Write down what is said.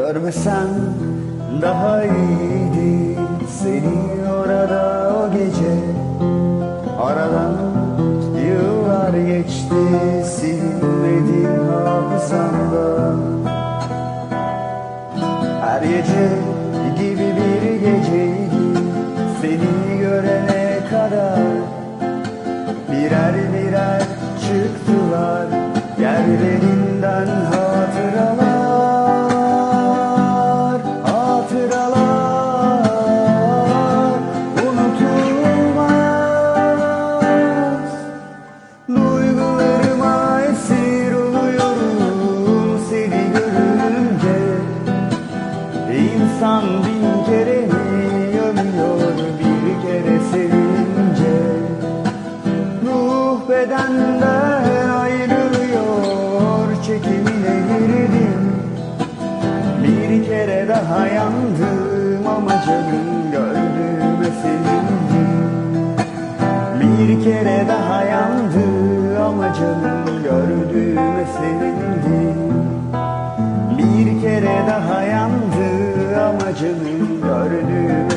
Görmesem daha iyiydi. Seni orada o gece Aradan yıllar geçti. Silinmedi hafızamda. Her gece Duygularıma esir oluyorum seni görünce. İnsan bin kere mi bir kere sevince. Ruh bedenden ayrılıyor çekimine girdim. Bir kere daha yandım ama canım gönlüme bir kere daha yandım canım gördüğüme sevindim Bir kere daha yandı ama canım gördüğüme